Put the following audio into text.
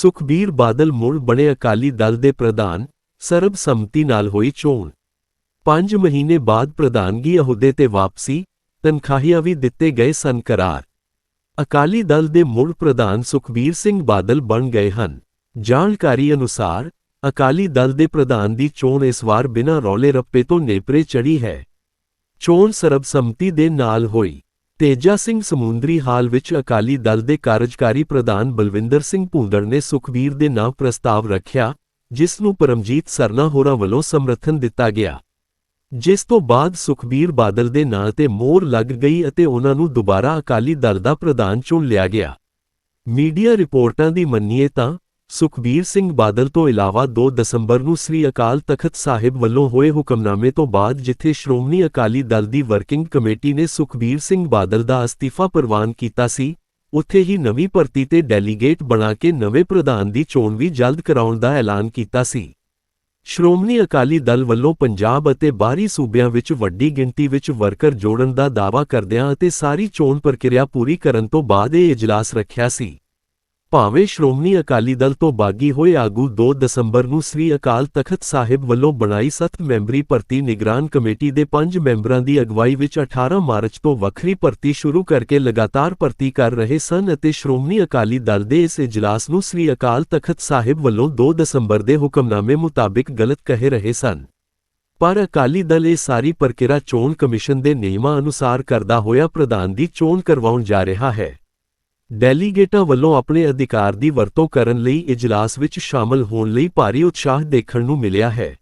ਸੁਖਬੀਰ ਬਾਦਲ ਮੁੜ ਬਣੇ ਅਕਾਲੀ ਦਲ ਦੇ ਪ੍ਰਧਾਨ ਸਰਬਸੰਮਤੀ ਨਾਲ ਹੋਈ ਚੋਣ। 5 ਮਹੀਨੇ ਬਾਅਦ ਪ੍ਰਧਾਨਗੀ ਅਹੁਦੇ ਤੇ ਵਾਪਸੀ, ਤਨਖਾਹੀਆਂ ਵੀ ਦਿੱਤੇ ਗਏ ਸਨ ਕਰਾਰ। ਅਕਾਲੀ ਦਲ ਦੇ ਮੁੜ ਪ੍ਰਧਾਨ ਸੁਖਬੀਰ ਸਿੰਘ ਬਾਦਲ ਬਣ ਗਏ ਹਨ। ਜਾਣਕਾਰੀ ਅਨੁਸਾਰ, ਅਕਾਲੀ ਦਲ ਦੇ ਪ੍ਰਧਾਨ ਦੀ ਚੋਣ ਇਸ ਵਾਰ ਬਿਨਾਂ ਰੌਲੇ ਰੱਪੇ ਤੋਂ ਨੇਪਰੇ ਚੜੀ ਹੈ। ਚੋਣ ਸਰਬਸੰਮਤੀ ਦੇ ਨਾਲ ਹੋਈ। ਤੇਜਾ ਸਿੰਘ ਸਮੁੰਦਰੀ ਹਾਲ ਵਿੱਚ ਅਕਾਲੀ ਦਲ ਦੇ ਕਾਰਜਕਾਰੀ ਪ੍ਰਧਾਨ ਬਲਵਿੰਦਰ ਸਿੰਘ ਭੂੰਦੜ ਨੇ ਸੁਖਬੀਰ ਦੇ ਨਾਂ ਪ੍ਰਸਤਾਵ ਰੱਖਿਆ, ਜਿਸ ਨੂੰ ਪਰਮਜੀਤ ਸਰਨਾ ਹੋਰਾਂ ਵੱਲੋਂ ਸਮਰਥਨ ਦਿੱਤਾ ਗਿਆ। ਜਿਸ ਤੋਂ ਬਾਅਦ ਸੁਖਬੀਰ ਬਾਦਲ ਦੇ ਨਾਂ ਤੇ ਮੋਹਰ ਲੱਗ ਗਈ ਅਤੇ ਉਹਨਾਂ ਨੂੰ ਦੁਬਾਰਾ ਅਕਾਲੀ ਦਲ ਦਾ ਪ੍ਰਧਾਨ ਚੁਣ ਲਿਆ ਗਿਆ। ਮੀਡੀਆ ਰਿਪੋਰਟਾਂ ਦੀ ਮੰਨੀਏ ਤਾਂ ਸੁਖਬੀਰ ਸਿੰਘ ਬਾਦਲ ਤੋਂ ਇਲਾਵਾ 2 ਦਸੰਬਰ ਨੂੰ ਸ੍ਰੀ ਅਕਾਲ ਤਖਤ ਸਾਹਿਬ ਵੱਲੋਂ ਹੋਏ ਹੁਕਮਨਾਮੇ ਤੋਂ ਬਾਅਦ ਜਿੱਥੇ ਸ਼੍ਰੋਮਣੀ ਅਕਾਲੀ ਦਲ ਦੀ ਵਰਕਿੰਗ ਕਮੇਟੀ ਨੇ ਸੁਖਬੀਰ ਸਿੰਘ ਬਾਦਲ ਦਾ ਅਸਤੀਫਾ ਪ੍ਰਵਾਨ ਕੀਤਾ ਸੀ, ਉੱਥੇ ਹੀ ਨਵੀਂ ਭਰਤੀ ਤੇ ਡੈਲੀਗੇਟ ਬਣਾ ਕੇ ਨਵੇਂ ਪ੍ਰਧਾਨ ਦੀ ਚੋਣ ਵੀ ਜਲਦ ਕਰਾਉਣ ਦਾ ਐਲਾਨ ਕੀਤਾ ਸੀ। ਸ਼੍ਰੋਮਣੀ ਅਕਾਲੀ ਦਲ ਵੱਲੋਂ ਪੰਜਾਬ ਅਤੇ ਬਾਹਰੀ ਸੂਬਿਆਂ ਵਿੱਚ ਵੱਡੀ ਗਿਣਤੀ ਵਿੱਚ ਵਰਕਰ ਜੋੜਨ ਦਾ ਦਾਅਵਾ ਕਰਦਿਆਂ ਅਤੇ ਸਾਰੀ ਚੋਣ ਪ੍ਰਕਿਰਿਆ ਪੂਰੀ ਕਰਨ ਤੋਂ ਬਾਅਦ ਇਹ ਇਜਲਾਸ ਰੱਖਿਆ ਸੀ। ਭਾਵੇਂ ਸ਼੍ਰੋਮਣੀ ਅਕਾਲੀ ਦਲ ਤੋਂ ਬਾਗੀ ਹੋਏ ਆਗੂ 2 ਦਸੰਬਰ ਨੂੰ ਸ੍ਰੀ ਅਕਾਲ ਤਖਤ ਸਾਹਿਬ ਵੱਲੋਂ ਬਣਾਈ 7 ਮੈਂਬਰੀ ਭਰਤੀ ਨਿਗਰਾਨ ਕਮੇਟੀ ਦੇ 5 ਮੈਂਬਰਾਂ ਦੀ ਅਗਵਾਈ ਵਿੱਚ 18 ਮਾਰਚ ਤੋਂ ਵੱਖਰੀ ਭਰਤੀ ਸ਼ੁਰੂ ਕਰਕੇ ਲਗਾਤਾਰ ਭਰਤੀ ਕਰ ਰਹੇ ਸਨ ਅਤੇ ਸ਼੍ਰੋਮਣੀ ਅਕਾਲੀ ਦਲ ਦੇ ਇਸ ਇਜਲਾਸ ਨੂੰ ਸ੍ਰੀ ਅਕਾਲ ਤਖਤ ਸਾਹਿਬ ਵੱਲੋਂ 2 ਦਸੰਬਰ ਦੇ ਹੁਕਮਨਾਮੇ ਮੁਤਾਬਿਕ ਗਲਤ ਕਹਿ ਰਹੇ ਸਨ। ਪਰ ਅਕਾਲੀ ਦਲ ਇਹ ਸਾਰੀ ਪ੍ਰਕਿਰਿਆ ਚੋਣ ਕਮਿਸ਼ਨ ਦੇ ਨਿਯਮਾਂ ਅਨੁਸਾਰ ਕਰਦਾ ਹੋਇਆ ਪ੍ਰਧਾਨ ਦੀ ਚੋਣ ਕਰਵਾਉਣ ਜਾ ਰਿਹਾ ਹੈ। ਡੈਲੀਗੇਟਾਂ ਵੱਲੋਂ ਆਪਣੇ ਅਧਿਕਾਰ ਦੀ ਵਰਤੋਂ ਕਰਨ ਲਈ ਇਜਲਾਸ ਵਿੱਚ ਸ਼ਾਮਲ ਹੋਣ ਲਈ ਭਾਰੀ ਉਤਸ਼ਾਹ ਦੇਖਣ ਨੂੰ ਮਿਲਿਆ ਹੈ।